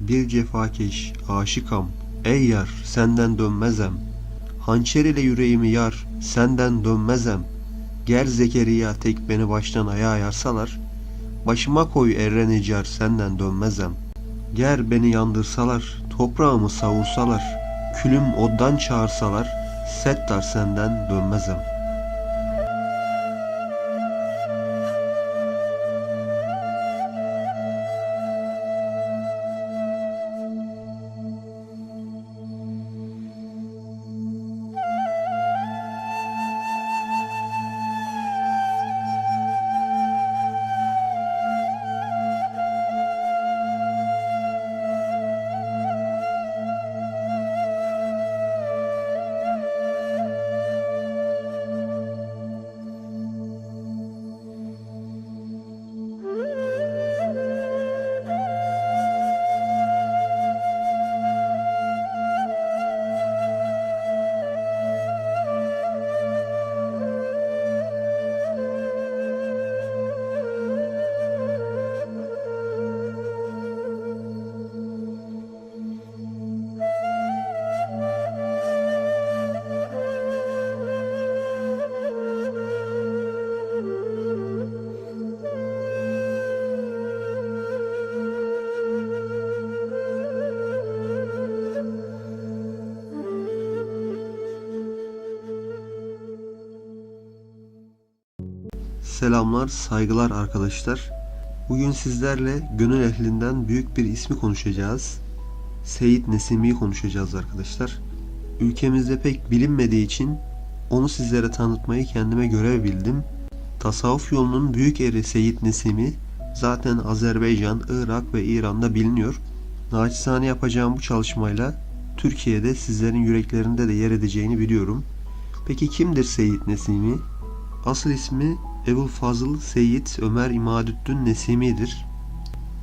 Bir cefakeş, aşıkam, ey yar senden dönmezem. Hançer ile yüreğimi yar, senden dönmezem. Ger Zekeriya tek beni baştan ayağa yarsalar, Başıma koy erre necar senden dönmezem. Ger beni yandırsalar, toprağımı savursalar, Külüm oddan çağırsalar, Settar senden dönmezem. Selamlar, saygılar arkadaşlar. Bugün sizlerle gönül ehlinden büyük bir ismi konuşacağız. Seyit Nesimi'yi konuşacağız arkadaşlar. Ülkemizde pek bilinmediği için onu sizlere tanıtmayı kendime görev bildim. Tasavvuf yolunun büyük eri Seyit Nesimi zaten Azerbaycan, Irak ve İran'da biliniyor. Naçizane yapacağım bu çalışmayla Türkiye'de sizlerin yüreklerinde de yer edeceğini biliyorum. Peki kimdir Seyit Nesimi? Asıl ismi Ebul Fazıl Seyyid Ömer İmadüddin Nesimi'dir.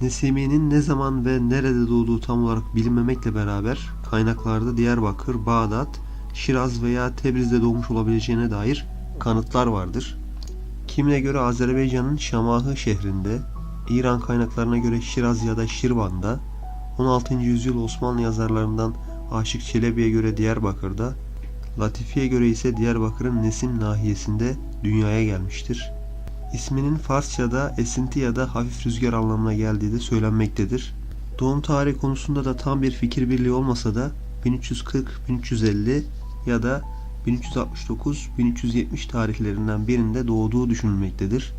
Nesimi'nin ne zaman ve nerede doğduğu tam olarak bilinmemekle beraber kaynaklarda Diyarbakır, Bağdat, Şiraz veya Tebriz'de doğmuş olabileceğine dair kanıtlar vardır. Kimine göre Azerbaycan'ın Şamahı şehrinde, İran kaynaklarına göre Şiraz ya da Şirvan'da, 16. yüzyıl Osmanlı yazarlarından Aşık Çelebi'ye göre Diyarbakır'da, Latifi'ye göre ise Diyarbakır'ın Nesim nahiyesinde dünyaya gelmiştir. İsminin Farsça'da esinti ya da hafif rüzgar anlamına geldiği de söylenmektedir. Doğum tarihi konusunda da tam bir fikir birliği olmasa da 1340-1350 ya da 1369-1370 tarihlerinden birinde doğduğu düşünülmektedir.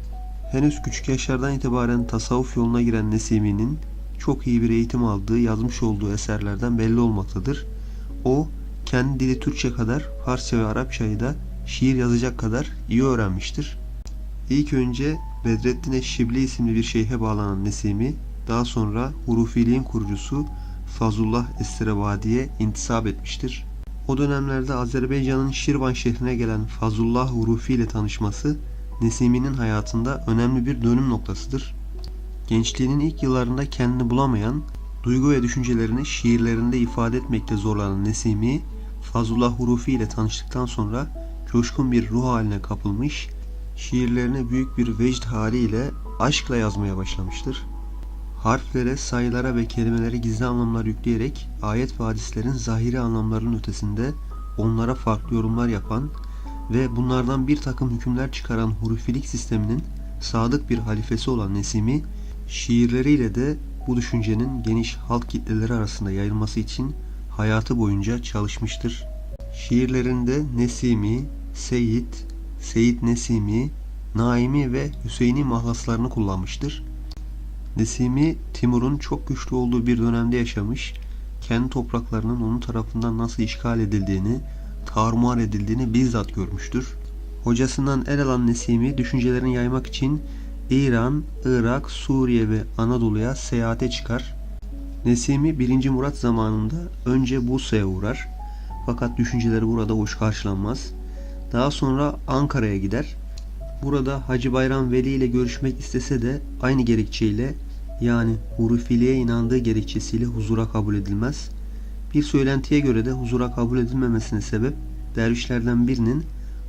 Henüz küçük yaşlardan itibaren tasavvuf yoluna giren Nesimi'nin çok iyi bir eğitim aldığı yazmış olduğu eserlerden belli olmaktadır. O kendi dili Türkçe kadar Farsça ve Arapçayı da şiir yazacak kadar iyi öğrenmiştir. İlk önce Bedrettin Eşşibli isimli bir şeyhe bağlanan Nesimi, daha sonra Hurufiliğin kurucusu Fazullah Esterebadi'ye intisap etmiştir. O dönemlerde Azerbaycan'ın Şirvan şehrine gelen Fazullah Hurufi ile tanışması Nesimi'nin hayatında önemli bir dönüm noktasıdır. Gençliğinin ilk yıllarında kendini bulamayan, duygu ve düşüncelerini şiirlerinde ifade etmekte zorlanan Nesimi, Fazullah Hurufi ile tanıştıktan sonra coşkun bir ruh haline kapılmış, şiirlerini büyük bir vecd haliyle aşkla yazmaya başlamıştır. Harflere, sayılara ve kelimelere gizli anlamlar yükleyerek ayet ve hadislerin zahiri anlamlarının ötesinde onlara farklı yorumlar yapan ve bunlardan bir takım hükümler çıkaran hurufilik sisteminin sadık bir halifesi olan Nesimi, şiirleriyle de bu düşüncenin geniş halk kitleleri arasında yayılması için hayatı boyunca çalışmıştır. Şiirlerinde Nesimi, Seyit, Seyit Nesimi, Naimi ve Hüseyini mahlaslarını kullanmıştır. Nesimi, Timur'un çok güçlü olduğu bir dönemde yaşamış, kendi topraklarının onun tarafından nasıl işgal edildiğini, tarumar edildiğini bizzat görmüştür. Hocasından el alan Nesimi, düşüncelerini yaymak için İran, Irak, Suriye ve Anadolu'ya seyahate çıkar. Nesimi 1. Murat zamanında önce Bursa'ya uğrar. Fakat düşünceleri burada hoş karşılanmaz. Daha sonra Ankara'ya gider. Burada Hacı Bayram Veli ile görüşmek istese de aynı gerekçeyle yani hurufiliğe inandığı gerekçesiyle huzura kabul edilmez. Bir söylentiye göre de huzura kabul edilmemesine sebep dervişlerden birinin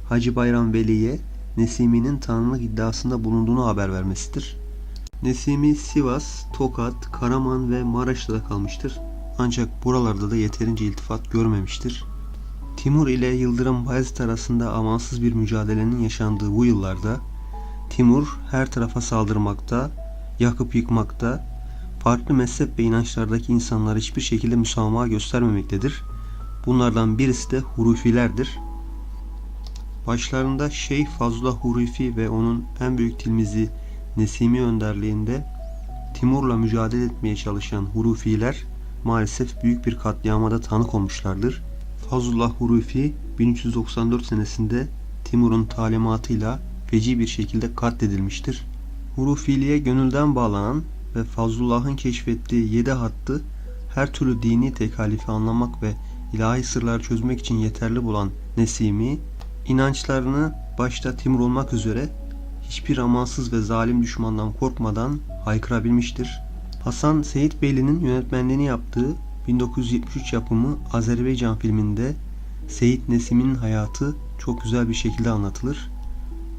Hacı Bayram Veli'ye Nesimi'nin tanrılık iddiasında bulunduğunu haber vermesidir. Nesimi Sivas, Tokat, Karaman ve Maraş'ta kalmıştır. Ancak buralarda da yeterince iltifat görmemiştir. Timur ile Yıldırım Bayezid arasında amansız bir mücadelenin yaşandığı bu yıllarda Timur her tarafa saldırmakta, yakıp yıkmakta, farklı mezhep ve inançlardaki insanlara hiçbir şekilde müsamaha göstermemektedir. Bunlardan birisi de Hurufilerdir. Başlarında Şeyh Fazlullah Hurufi ve onun en büyük tilmizi Nesimi önderliğinde Timur'la mücadele etmeye çalışan Hurufiler maalesef büyük bir katliama da tanık olmuşlardır. Fazlullah Hurufi 1394 senesinde Timur'un talimatıyla feci bir şekilde katledilmiştir. Hurufiliğe gönülden bağlanan ve Fazlullah'ın keşfettiği yedi hattı her türlü dini tekalifi anlamak ve ilahi sırlar çözmek için yeterli bulan Nesimi, inançlarını başta Timur olmak üzere hiçbir amansız ve zalim düşmandan korkmadan haykırabilmiştir. Hasan Seyit Beyli'nin yönetmenliğini yaptığı 1973 yapımı Azerbaycan filminde Seyit Nesim'in hayatı çok güzel bir şekilde anlatılır.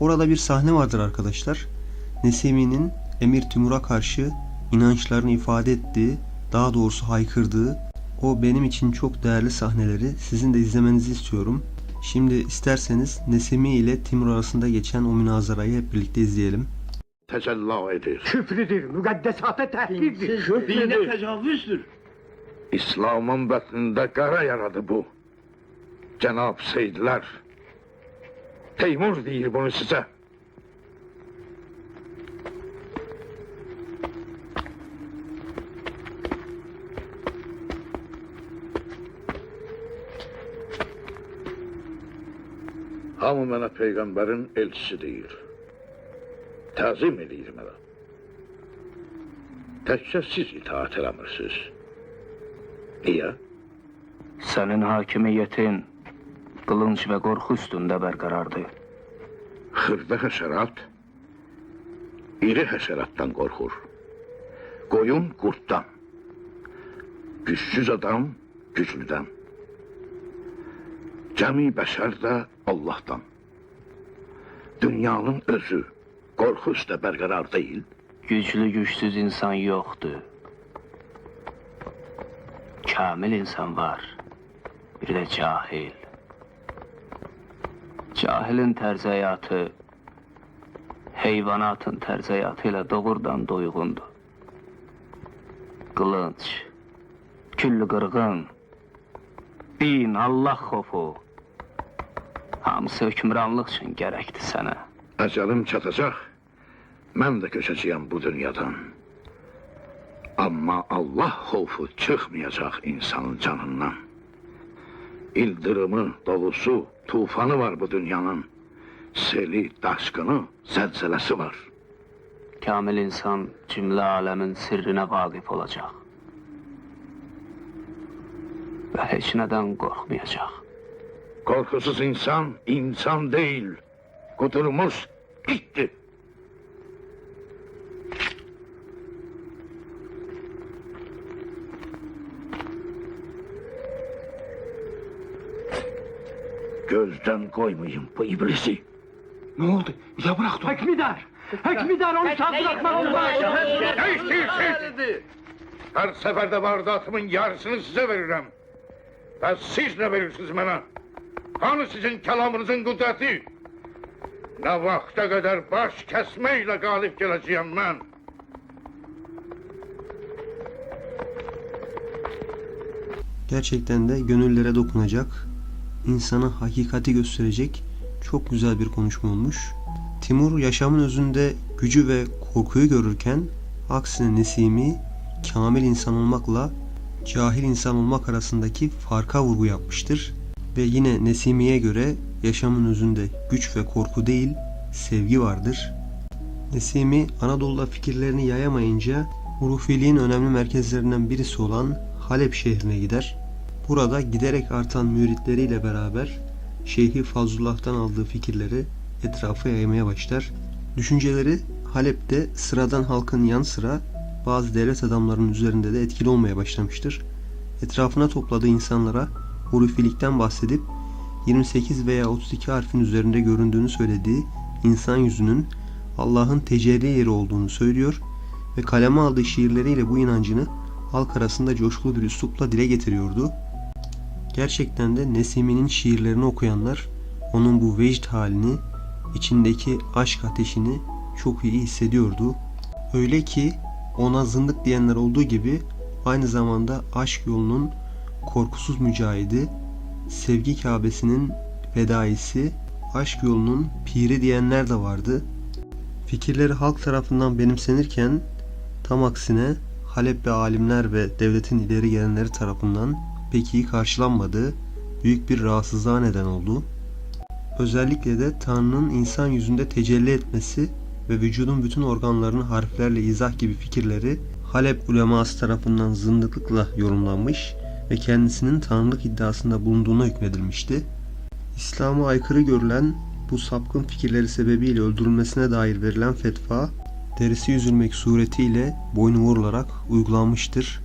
Orada bir sahne vardır arkadaşlar. Nesimi'nin Emir Timur'a karşı inançlarını ifade ettiği, daha doğrusu haykırdığı o benim için çok değerli sahneleri sizin de izlemenizi istiyorum. Şimdi isterseniz Nesimi ile Timur arasında geçen o münazarayı hep birlikte izleyelim. tecella edir. Küfrüdür, müqəddəsata təhqirdir. Dine təcavüzdür. İslam'ın batnında kara yaradı bu. Cenab Seydler. Teymur değil bunu size. Hamı mənə peyğəmbərin elçisi deyir. Təzim edir mənə. Təkcə siz itaat eləmirsiniz. Niyə? Senin hakimiyetin kılınç ve korku üstünde berkarardı. Xırda həşərat iri həşəratdan qorxur. Qoyun qurddan. Gücsüz adam güclüdən. Cəmi bəşər də Allahdan. Dünyanın özü qorxu üstə bərqərar deyil. Güçlü güçsüz insan yoktu. Kamil insan var. Bir de cahil. Cahilin terz hayatı heyvanatın terz hayatıyla doğrudan doygundu. Kılınç, küllü kırgın, din, Allah xofu, hamısı hükümranlık için gerekti sana. Əcəlim çatacaq. Mən də köçəcəyəm bu dünyadan. Amma Allah xofu çıxmayacaq insanın canından. İldırımı, dolusu, tufanı var bu dünyanın. Seli, daşkını, zəlzələsi var. Kamil insan cümle alemin sırrına vakıf olacak. Ve hiç neden korkmayacak. Korkusuz insan, insan değil. Kudurmuş, gitti. Gözden koymayın bu iblisi. Nə oldu? Ya bırax dur. Hökmüdar! Hökmüdar onu olmaz. Ne istiyorsun? Her seferde vardatımın yarısını size veririm. Ve siz ne verirsiniz bana? Hani sizin kelamınızın kudreti? Ne vakte kadar baş kesmeyle galip geleceğim ben? Gerçekten de gönüllere dokunacak, insana hakikati gösterecek çok güzel bir konuşma olmuş. Timur yaşamın özünde gücü ve korkuyu görürken aksine Nesimi kamil insan olmakla cahil insan olmak arasındaki farka vurgu yapmıştır. Ve yine Nesimi'ye göre yaşamın özünde güç ve korku değil sevgi vardır. Nesimi Anadolu'da fikirlerini yayamayınca Hurufiliğin önemli merkezlerinden birisi olan Halep şehrine gider. Burada giderek artan müritleriyle beraber Şeyhi Fazlullah'tan aldığı fikirleri etrafa yaymaya başlar. Düşünceleri Halep'te sıradan halkın yan sıra bazı devlet adamlarının üzerinde de etkili olmaya başlamıştır. Etrafına topladığı insanlara hurufilikten bahsedip 28 veya 32 harfin üzerinde göründüğünü söylediği insan yüzünün Allah'ın tecelli yeri olduğunu söylüyor ve kaleme aldığı şiirleriyle bu inancını halk arasında coşkulu bir üslupla dile getiriyordu. Gerçekten de Nesimi'nin şiirlerini okuyanlar onun bu vecd halini, içindeki aşk ateşini çok iyi hissediyordu. Öyle ki ona zındık diyenler olduğu gibi aynı zamanda aşk yolunun korkusuz mücahidi, sevgi Kabe'sinin fedaisi, aşk yolunun piri diyenler de vardı. Fikirleri halk tarafından benimsenirken tam aksine Halep'li alimler ve devletin ileri gelenleri tarafından pek iyi karşılanmadığı büyük bir rahatsızlığa neden oldu. Özellikle de Tanrı'nın insan yüzünde tecelli etmesi ve vücudun bütün organlarını harflerle izah gibi fikirleri Halep uleması tarafından zındıklıkla yorumlanmış ve kendisinin tanrılık iddiasında bulunduğuna hükmedilmişti. İslam'a aykırı görülen bu sapkın fikirleri sebebiyle öldürülmesine dair verilen fetva derisi yüzülmek suretiyle boynu vurularak uygulanmıştır.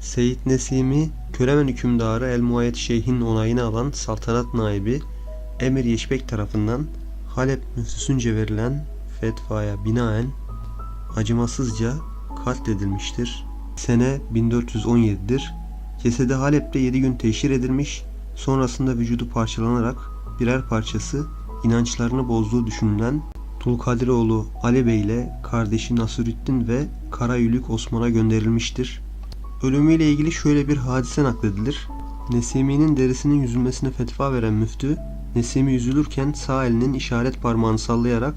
Seyit Nesimi, Kölemen hükümdarı El Muayet Şeyh'in onayını alan saltanat naibi Emir Yeşbek tarafından Halep müftüsünce verilen fetvaya binaen acımasızca katledilmiştir. Sene 1417'dir. Cesedi Halep'te 7 gün teşhir edilmiş, sonrasında vücudu parçalanarak birer parçası inançlarını bozduğu düşünülen Tulkadiroğlu Ali Bey ile kardeşi Nasırüddin ve Karayülük Osman'a gönderilmiştir. Ölümüyle ilgili şöyle bir hadise nakledilir. Nesimi'nin derisinin yüzülmesine fetva veren müftü, Nesimi yüzülürken sağ elinin işaret parmağını sallayarak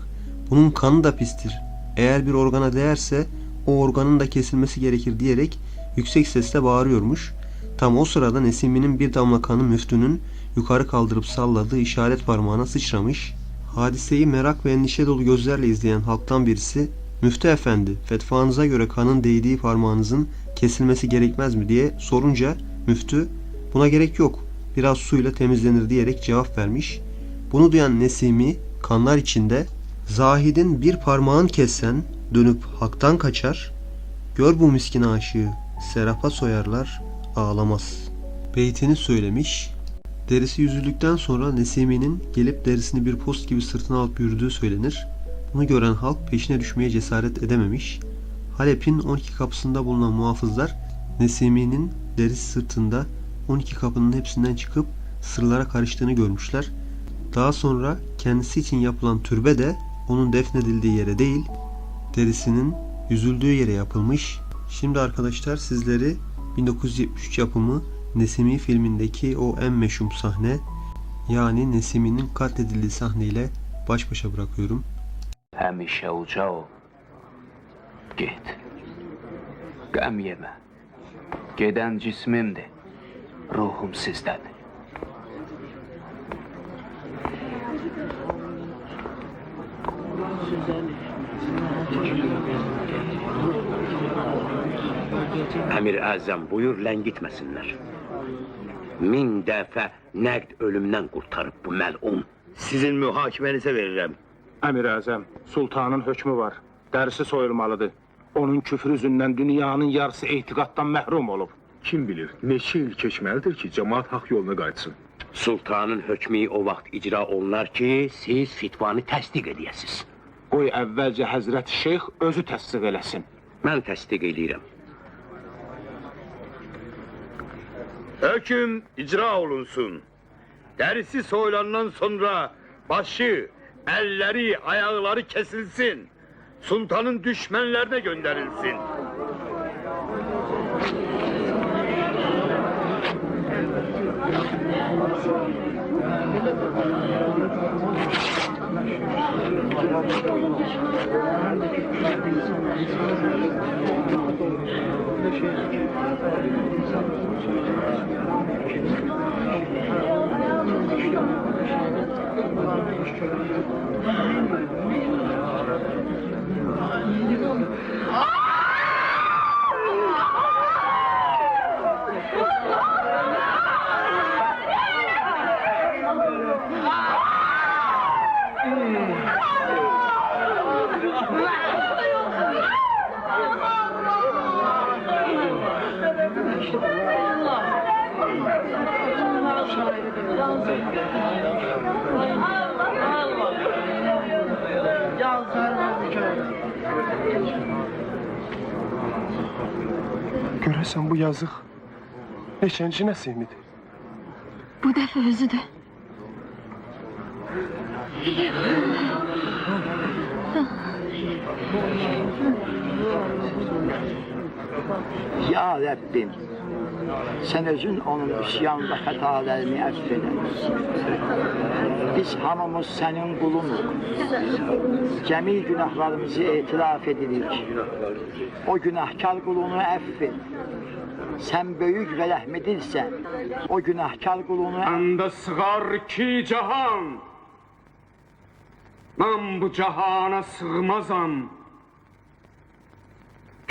bunun kanı da pistir. Eğer bir organa değerse o organın da kesilmesi gerekir diyerek yüksek sesle bağırıyormuş. Tam o sırada Nesimi'nin bir damla kanı müftünün yukarı kaldırıp salladığı işaret parmağına sıçramış. Hadiseyi merak ve endişe dolu gözlerle izleyen halktan birisi Müftü efendi fetvanıza göre kanın değdiği parmağınızın kesilmesi gerekmez mi diye sorunca müftü buna gerek yok biraz suyla temizlenir diyerek cevap vermiş. Bunu duyan Nesimi kanlar içinde Zahidin bir parmağın kessen dönüp haktan kaçar. Gör bu miskin aşığı serapa soyarlar ağlamaz. Beytini söylemiş. Derisi yüzüldükten sonra Nesimi'nin gelip derisini bir post gibi sırtına alıp yürüdüğü söylenir. Bunu gören halk peşine düşmeye cesaret edememiş. Halep'in 12 kapısında bulunan muhafızlar Nesimi'nin derisi sırtında 12 kapının hepsinden çıkıp sırlara karıştığını görmüşler. Daha sonra kendisi için yapılan türbe de onun defnedildiği yere değil, derisinin yüzüldüğü yere yapılmış. Şimdi arkadaşlar sizleri 1973 yapımı Nesimi filmindeki o en meşhur sahne yani Nesimi'nin katledildiği sahneyle baş başa bırakıyorum. Həmişə uca ol. Get. Qəm yemə. Gedən cismimdir. Ruhum sizdədir. Əmir Əzəm buyur ləngitməsinlər. Min dəfə nəqd ölümdən qurtarıb bu məlum. Sizin mühakimənizə verirəm. Əmir Əzəm, sultanın hökmü var. Dərisi soyulmalıdır. Onun küfrü yüzündən dünyanın yarısı etiqaddan məhrum olub. Kim bilir neçə il keçməlidir ki, cəmaat haqq yoluna qayıtsın. Sultanın hökmü o vaxt icra olunar ki, siz fitvanı təsdiq edəsiz. Qoy əvvəlcə Həzrət Şeyx özü təsdiq eləsin. Mən təsdiq edirəm. Höküm icra olunsun. Derisi soyulandan sonra başı, elleri, ayakları kesilsin. Sultanın düşmanlarına gönderilsin. Ah! Görəsən bu yazıq neçənci Nəsimidir? Bu dəfə özüdür. Ya Rabbim, sen özün onun isyan ve hatalarını affeder. Biz hamımız senin kulunuk. Cemil günahlarımızı itiraf edirik. O günahkar kulunu affet. Sen büyük ve rahmetilsen, o günahkar kulunu Məndə sığar ki cahan. Mən bu cahana sığmazam.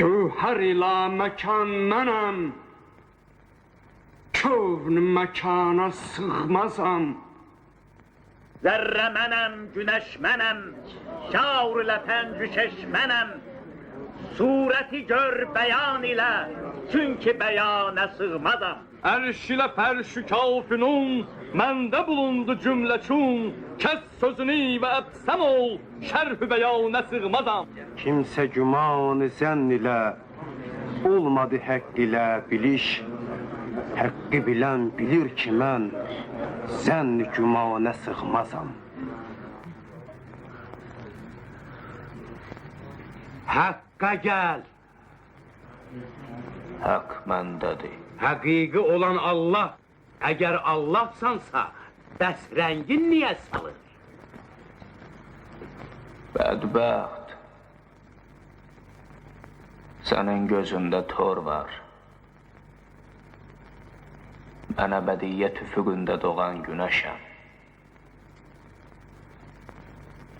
Gövhər ilə məkan mənəm. Kövn məkana sığmazam. Zerre menem, güneş menem, şaur ile pencüşeş menem. Sureti gör beyan ile, çünkü beyana sığmazam. Ərş ilə pərşü kafinun, məndə bulundu cümləçun. Kəs sözünü və əbsəm ol, şərh-ü beyana sığmazam. Kimsə gümanı zənn ilə olmadı haqq ilə biliş. Haqqı bilən bilir ki mən zənn gümana sığmazam. Hakka gel. Hak məndədir. Hakiki olan Allah. Eğer Allahsansa bəs rengin niye salır? Bədbəxt. Sənin gözündə tor var. Mən əbədiyyət üfüqündə doğan günəşəm.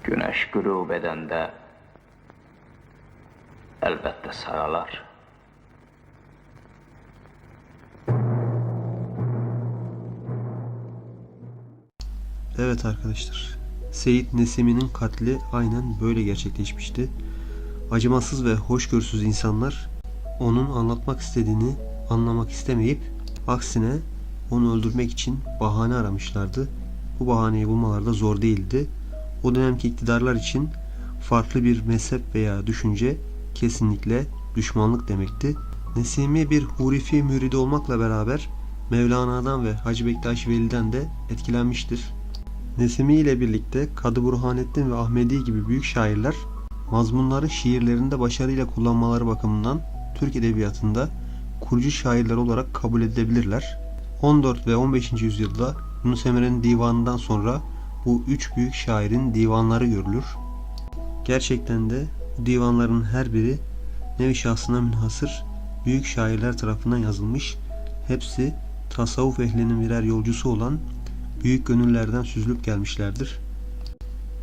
Günəş qürub edəndə əlbəttə saralar. Evet arkadaşlar. Seyit Nesimi'nin katli aynen böyle gerçekleşmişti. Acımasız ve hoşgörüsüz insanlar onun anlatmak istediğini anlamak istemeyip aksine onu öldürmek için bahane aramışlardı. Bu bahaneyi bulmaları da zor değildi. O dönemki iktidarlar için farklı bir mezhep veya düşünce kesinlikle düşmanlık demekti. Nesimi bir Hurifi müridi olmakla beraber Mevlana'dan ve Hacı Bektaş Veli'den de etkilenmiştir. Nesimi ile birlikte Kadı Burhanettin ve Ahmedi gibi büyük şairler mazmunları şiirlerinde başarıyla kullanmaları bakımından Türk edebiyatında kurucu şairler olarak kabul edilebilirler. 14 ve 15. yüzyılda Yunus Emre'nin divanından sonra bu üç büyük şairin divanları görülür. Gerçekten de bu divanların her biri nevi şahsına münhasır büyük şairler tarafından yazılmış. Hepsi tasavvuf ehlinin birer yolcusu olan büyük gönüllerden süzülüp gelmişlerdir.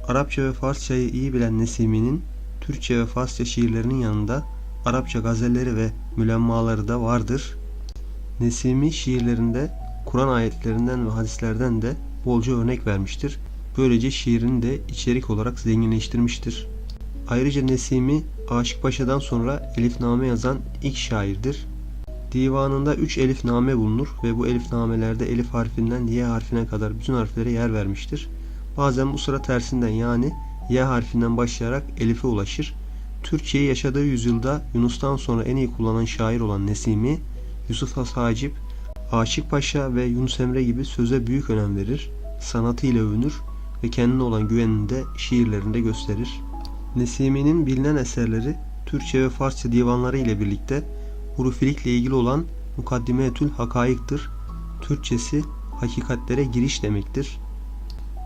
Arapça ve Farsçayı iyi bilen Nesimi'nin Türkçe ve Farsça şiirlerinin yanında Arapça gazelleri ve mülemmaları da vardır. Nesimi şiirlerinde Kur'an ayetlerinden ve hadislerden de bolca örnek vermiştir. Böylece şiirini de içerik olarak zenginleştirmiştir. Ayrıca Nesimi Aşık Paşa'dan sonra elifname yazan ilk şairdir. Divanında 3 elifname bulunur ve bu elifnamelerde elif harfinden y harfine kadar bütün harflere yer vermiştir. Bazen bu sıra tersinden yani y harfinden başlayarak elife ulaşır. Türkçeyi yaşadığı yüzyılda Yunus'tan sonra en iyi kullanan şair olan Nesimi, Yusuf Has Hacip, Aşık Paşa ve Yunus Emre gibi söze büyük önem verir, sanatıyla övünür ve kendine olan güvenini de şiirlerinde gösterir. Nesimi'nin bilinen eserleri Türkçe ve Farsça divanları ile birlikte hurufilikle ilgili olan Mukaddimetül Hakaik'tir. Türkçesi hakikatlere giriş demektir.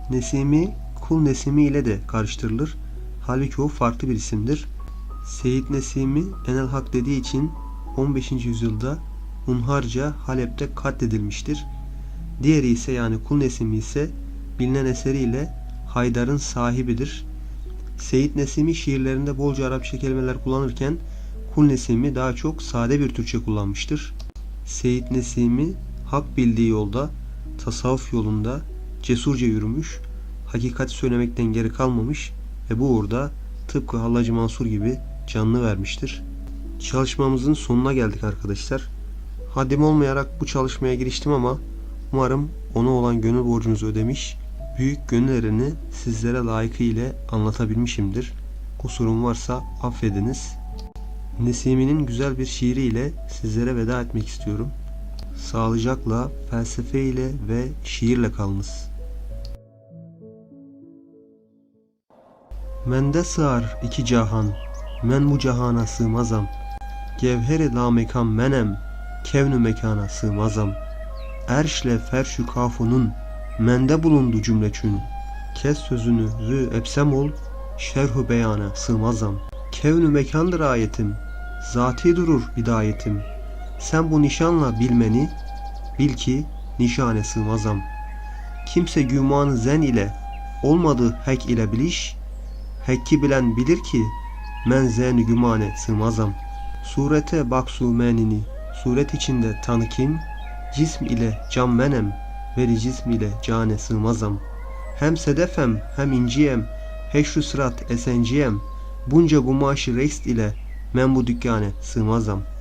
Nesimi Kul Nesimi ile de karıştırılır. Halbuki o farklı bir isimdir. Seyit Nesimi Enel Hak dediği için 15. yüzyılda hunharca Halep'te katledilmiştir. Diğeri ise yani Kul Nesimi ise bilinen eseriyle Haydar'ın sahibidir. Seyit Nesimi şiirlerinde bolca Arapça kelimeler kullanırken Kul Nesimi daha çok sade bir Türkçe kullanmıştır. Seyit Nesimi hak bildiği yolda, tasavvuf yolunda cesurca yürümüş, hakikati söylemekten geri kalmamış ve bu uğurda tıpkı Hallacı Mansur gibi canını vermiştir. Çalışmamızın sonuna geldik arkadaşlar. Haddim olmayarak bu çalışmaya giriştim ama umarım ona olan gönül borcunuzu ödemiş, büyük gönül erini sizlere layıkıyla anlatabilmişimdir. Kusurum varsa affediniz. Nesimi'nin güzel bir şiiriyle sizlere veda etmek istiyorum. Sağlıcakla, felsefe ile ve şiirle kalınız. Mende sığar iki cahan, men bu cahana sığmazam. Gevheri lamekan menem, kevnü mekana sığmazam. Erşle ferşü kafunun, mende bulundu cümleçün. Kes sözünü zü epsem ol, şerhu beyana sığmazam. Kevnü mekandır ayetim, zati durur hidayetim. Sen bu nişanla bilmeni, bil ki nişane sığmazam. Kimse gümanı zen ile, olmadı hek ile biliş, hekki bilen bilir ki, men zen gümane sığmazam. Surete bak menini, suret içinde tanı kim, cism ile can menem, veri cism ile cane sığmazam. Hem sedefem hem inciyem, heşru sırat esenciyem, bunca gumaşı rest ile men bu dükkane sığmazam.''